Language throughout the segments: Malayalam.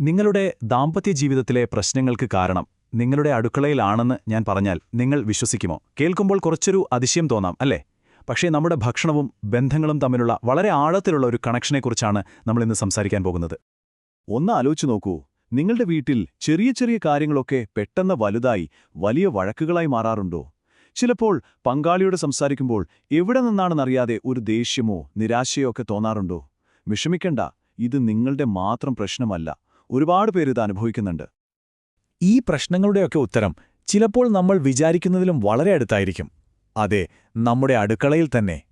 നിങ്ങളുടെ ദാമ്പത്യ ജീവിതത്തിലെ പ്രശ്നങ്ങൾക്ക് കാരണം നിങ്ങളുടെ അടുക്കളയിലാണെന്ന് ഞാൻ പറഞ്ഞാൽ നിങ്ങൾ വിശ്വസിക്കുമോ? കേൾക്കുമ്പോൾ കുറച്ചൊരു അതിശയം തോന്നാം അല്ലേ? പക്ഷേ നമ്മുടെ ഭക്ഷണവും ബന്ധങ്ങളും തമ്മിലുള്ള വളരെ ആഴത്തിലുള്ള ഒരു കണക്ഷനെക്കുറിച്ചാണ് നമ്മൾ ഇന്ന് സംസാരിക്കാൻ പോകുന്നത്. ഒന്ന് ആലോചിച്ചു നോക്കൂ. നിങ്ങളുടെ വീട്ടിൽ ചെറിയ ചെറിയ കാര്യങ്ങളൊക്കെ പെട്ടെന്ന് വലുതായി വലിയ വഴക്കുകളായി മാറാറുണ്ടോ? ചിലപ്പോൾ പങ്കാളിയോട് സംസാരിക്കുമ്പോൾ എവിടെ നിന്നാണെന്നറിയാതെ ഒരു ദേഷ്യമോ നിരാശയോ ഒക്കെ തോന്നാറുണ്ടോ? വിഷമിക്കണ്ട. ഇത് നിങ്ങളുടെ മാത്രം പ്രശ്നമല്ല. ഒരുപാട് പേര് ഇത് അനുഭവിക്കുന്നുണ്ട്. ഈ പ്രശ്നങ്ങളുടെയൊക്കെ ഉത്തരം ചിലപ്പോൾ നമ്മൾ വിചാരിക്കുന്നതിലും വളരെ അടുത്തായിരിക്കും. അതെ നമ്മുടെ അടുക്കളയിൽ തന്നെ.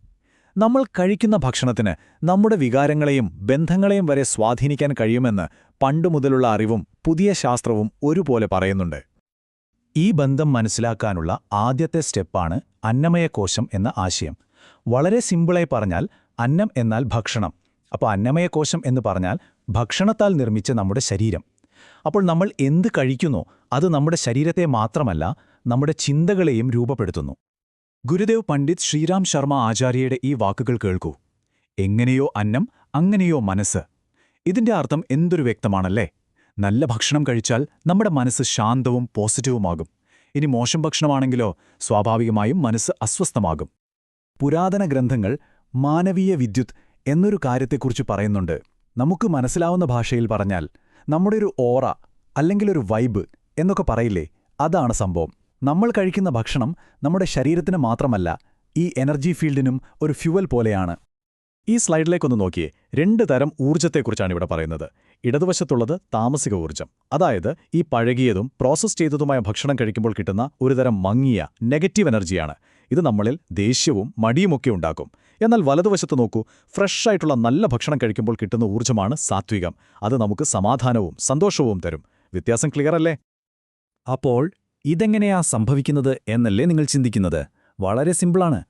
നമ്മൾ കഴിക്കുന്ന ഭക്ഷണത്തിന് നമ്മുടെ വികാരങ്ങളെയും ബന്ധങ്ങളെയും വരെ സ്വാധീനിക്കാൻ കഴിയുമെന്ന് പണ്ടുമുതലുള്ള അറിവും പുതിയ ശാസ്ത്രവും ഒരുപോലെ പറയുന്നുണ്ട്. ഈ ബന്ധം മനസ്സിലാക്കാനുള്ള ആദ്യത്തെ സ്റ്റെപ്പാണ് അന്നമയകോശം എന്ന ആശയം. വളരെ സിമ്പിളായി പറഞ്ഞാൽ അന്നം എന്നാൽ ഭക്ഷണം. അപ്പോൾ അന്നമയകോശം എന്ന് പറഞ്ഞാൽ ഭക്ഷണത്താൽ നിർമ്മിച്ച നമ്മുടെ ശരീരം. അപ്പോൾ നമ്മൾ എന്ത് കഴിക്കുന്നു അത് നമ്മുടെ ശരീരത്തെ മാത്രമല്ല നമ്മുടെ ചിന്തകളെയും രൂപപ്പെടുത്തുന്നു. ഗുരുദേവ് പണ്ഡിറ്റ് ശ്രീരാം ശർമ്മ ആചാര്യയുടെ ഈ വാക്കുകൾ കേൾക്കൂ. എങ്ങനെയോ അന്നം അങ്ങനെയോ മനസ്സ്. ഇതിന്റെ അർത്ഥം എന്തൊരു വ്യക്തമാണല്ലേ? നല്ല ഭക്ഷണം കഴിച്ചാൽ നമ്മുടെ മനസ്സ് ശാന്തവും പോസിറ്റീവുമാകും. ഇനി മോശം ഭക്ഷണമാണെങ്കിലോ സ്വാഭാവികമായും മനസ്സ് അസ്വസ്ഥമാകും. പുരാതന ഗ്രന്ഥങ്ങൾ മാനവീയ വിദ്യുത് എന്നൊരു കാര്യത്തെക്കുറിച്ച് പറയുന്നുണ്ട്. നമുക്ക് മനസ്സിലാവുന്ന ഭാഷയിൽ പറഞ്ഞാൽ നമ്മുടെ ഒരു ഓറ അല്ലെങ്കിൽ ഒരു വൈബ് എന്നൊക്കെ പറയില്ലേ? അതാണ് സംഭവം. നമ്മൾ കഴിക്കുന്ന ഭക്ഷണം നമ്മുടെ ശരീരത്തിന് മാത്രമല്ല ഈ എനർജി ഫീൽഡിനും ഒരു ഫ്യുവൽ പോലെയാണ്. ഈ സ്ലൈഡിലേക്കൊന്ന് നോക്കിയേ. രണ്ട് തരം ഊർജത്തെക്കുറിച്ചാണ് ഇവിടെ പറയുന്നത്. ഇടതുവശത്തുള്ളത് താമസിക ഊർജം. അതായത് ഈ പഴകിയതും പ്രോസസ്സ് ചെയ്തതുമായ ഭക്ഷണം കഴിക്കുമ്പോൾ കിട്ടുന്ന ഒരുതരം മങ്ങിയ നെഗറ്റീവ് എനർജിയാണ് ഇത് നമ്മളിൽ ദേഷ്യവും മടിയുമൊക്കെ ഉണ്ടാക്കും. എന്നാൽ വലതുവശത്ത് നോക്കൂ ഫ്രഷായിട്ടുള്ള നല്ല ഭക്ഷണം കഴിക്കുമ്പോൾ കിട്ടുന്ന ഊർജമാണ് സാത്വികം. അത് നമുക്ക് സമാധാനവും സന്തോഷവും തരും. വ്യത്യാസം ക്ലിയർ അല്ലേ? അപ്പോൾ ഇതെങ്ങനെയാ സംഭവിക്കുന്നത് എന്നല്ലേ നിങ്ങൾ ചിന്തിക്കുന്നത്? വളരെ സിമ്പിളാണ്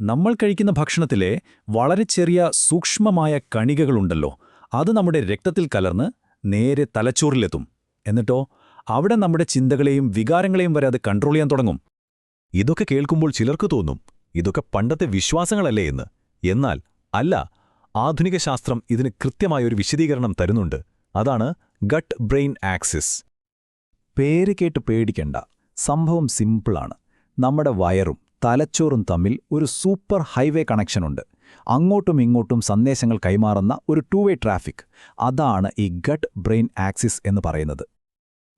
നമ്മൾ കഴിക്കുന്ന ഭക്ഷണത്തിലെ വളരെ ചെറിയ സൂക്ഷ്മമായ കണികകളുണ്ടല്ലോ അത് നമ്മുടെ രക്തത്തിൽ കലർന്ന് നേരെ തലച്ചോറിലെത്തും. എന്നിട്ടോ അവിടെ നമ്മുടെ ചിന്തകളെയും വികാരങ്ങളെയും വരെ അത് കൺട്രോൾ ചെയ്യാൻ തുടങ്ങും. ഇതൊക്കെ കേൾക്കുമ്പോൾ ചിലർക്ക് തോന്നും ഇതൊക്കെ പണ്ടത്തെ വിശ്വാസങ്ങളല്ലേ എന്ന്. എന്നാൽ അല്ല ആധുനിക ശാസ്ത്രം ഇതിന് കൃത്യമായൊരു വിശദീകരണം തരുന്നുണ്ട്. അതാണ് ഗട്ട് ബ്രെയിൻ ആക്സിസ്. പേര് കേട്ട് പേടിക്കണ്ട. സംഭവം സിമ്പിളാണ്. നമ്മുടെ വയറും തലച്ചോറും തമ്മിൽ ഒരു സൂപ്പർ ഹൈവേ കണക്ഷനുണ്ട്. അങ്ങോട്ടും ഇങ്ങോട്ടും സന്ദേശങ്ങൾ കൈമാറുന്ന ഒരു ടൂ വേ ട്രാഫിക്. അതാണ് ഈ ഗട്ട് ബ്രെയിൻ ആക്സിസ് എന്ന് പറയുന്നത്.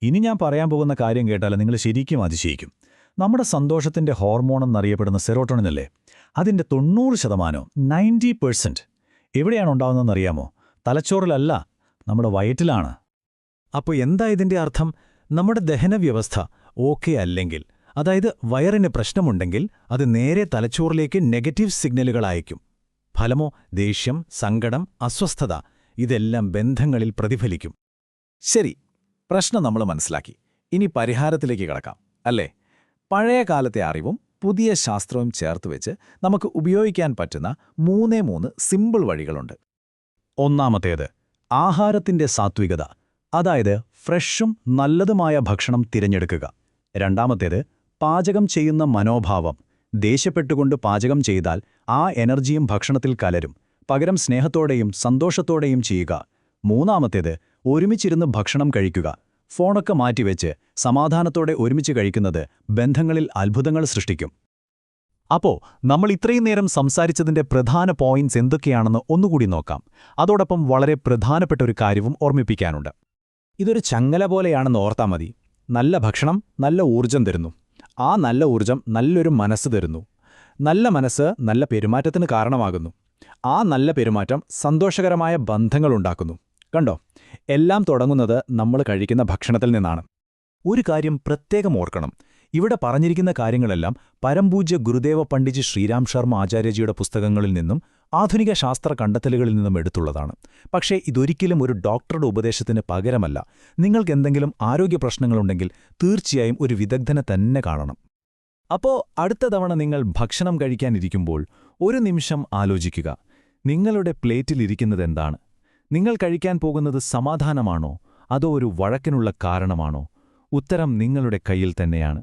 ഇനി ഞാൻ പറയാൻ പോകുന്ന കാര്യം കേട്ടാൽ നിങ്ങൾ ശരിക്കും അതിശയിക്കും. നമ്മുടെ സന്തോഷത്തിന്റെ ഹോർമോൺ എന്നറിയപ്പെടുന്ന സെറോട്ടോണിനല്ലേ? അതിന്റെ തൊണ്ണൂറ് ശതമാനവും നയന്റി പെർസെന്റ് എവിടെയാണ് ഉണ്ടാവുന്നതെന്നറിയാമോ തലച്ചോറിലല്ല നമ്മുടെ വയറ്റിലാണ്. അപ്പോൾ എന്താ ഇതിന്റെ അർത്ഥം? നമ്മുടെ ദഹനവ്യവസ്ഥ ഓക്കെ അല്ലെങ്കിൽ അതായത് വയറിന് പ്രശ്നമുണ്ടെങ്കിൽ അത് നേരെ തലച്ചോറിലേക്ക് നെഗറ്റീവ് സിഗ്നലുകൾ അയക്കും ഫലമോ ദേഷ്യം സങ്കടം അസ്വസ്ഥത ഇതെല്ലാം ബന്ധങ്ങളിൽ പ്രതിഫലിക്കും. ശരി പ്രശ്നം നമ്മൾ മനസ്സിലാക്കി. ഇനി പരിഹാരത്തിലേക്ക് കടക്കാം അല്ലേ? പഴയ കാലത്തെ അറിവും പുതിയ ശാസ്ത്രവും ചേർത്ത് വെച്ച് നമുക്ക് ഉപയോഗിക്കാൻ പറ്റുന്ന മൂന്നേ മൂന്ന് സിമ്പിൾ വഴികളുണ്ട്. ഒന്നാമത്തേത് ആഹാരത്തിന്റെ സാത്വികത അതായത് ഫ്രഷും നല്ലതുമായ ഭക്ഷണം തിരഞ്ഞെടുക്കുക. രണ്ടാമത്തേത് പാചകം ചെയ്യുന്ന മനോഭാവം ദേഷ്യപ്പെട്ടുകൊണ്ട് പാചകം ചെയ്താൽ ആ എനർജിയും ഭക്ഷണത്തിൽ കലരും പകരം സ്നേഹത്തോടെയും സന്തോഷത്തോടെയും ചെയ്യുക. മൂന്നാമത്തേത് ഒരുമിച്ചിരുന്ന് ഭക്ഷണം കഴിക്കുക. ഫോണൊക്കെ മാറ്റിവെച്ച് സമാധാനത്തോടെ ഒരുമിച്ച് കഴിക്കുന്നത് ബന്ധങ്ങളിൽ അത്ഭുതങ്ങൾ സൃഷ്ടിക്കും. അപ്പോ നമ്മൾ ഇത്രയും നേരം സംസാരിച്ചതിന്റെ പ്രധാന പോയിന്റ്സ് എന്തൊക്കെയാണെന്ന് ഒന്നുകൂടി നോക്കാം. അതോടൊപ്പം വളരെ പ്രധാനപ്പെട്ട ഒരു കാര്യവും ഓർമ്മിപ്പിക്കാനുണ്ട്. ഇതൊരു ചങ്ങല പോലെയാണെന്ന് ഓർത്താൽ മതി. നല്ല ഭക്ഷണം നല്ല ഊർജം തരുന്നു. ആ നല്ല ഊർജം നല്ലൊരു മനസ്സ് തരുന്നു. നല്ല മനസ്സ് നല്ല പെരുമാറ്റത്തിന് കാരണമാകുന്നു. ആ നല്ല പെരുമാറ്റം സന്തോഷകരമായ ബന്ധങ്ങളുണ്ടാക്കുന്നു കണ്ടോ? എല്ലാം തുടങ്ങുന്നത് നമ്മൾ കഴിക്കുന്ന ഭക്ഷണത്തിൽ നിന്നാണ്. ഒരു കാര്യം പ്രത്യേകം ഓർക്കണം. ഇവിടെ പറഞ്ഞിരിക്കുന്ന കാര്യങ്ങളെല്ലാം പരംപൂജ്യ ഗുരുദേവ പണ്ഡിറ്റ് ശ്രീരാം ശർമ്മ ആചാര്യജിയുടെ പുസ്തകങ്ങളിൽ നിന്നും ആധുനിക ശാസ്ത്ര കണ്ടെത്തലുകളിൽ നിന്നും എടുത്തുള്ളതാണ്. പക്ഷേ ഇതൊരിക്കലും ഒരു ഡോക്ടറുടെ ഉപദേശത്തിന് പകരമല്ല. നിങ്ങൾക്കെന്തെങ്കിലും ആരോഗ്യ പ്രശ്നങ്ങളുണ്ടെങ്കിൽ തീർച്ചയായും ഒരു വിദഗ്ധനെ തന്നെ കാണണം. അപ്പോ അടുത്ത തവണ നിങ്ങൾ ഭക്ഷണം കഴിക്കാനിരിക്കുമ്പോൾ ഒരു നിമിഷം ആലോചിക്കുക. നിങ്ങളുടെ പ്ലേറ്റിലിരിക്കുന്നതെന്താണ് നിങ്ങൾ കഴിക്കാൻ പോകുന്നത് സമാധാനമാണോ? അതോ ഒരു വഴക്കിനുള്ള കാരണമാണോ? ഉത്തരം നിങ്ങളുടെ കയ്യിൽ തന്നെയാണ്.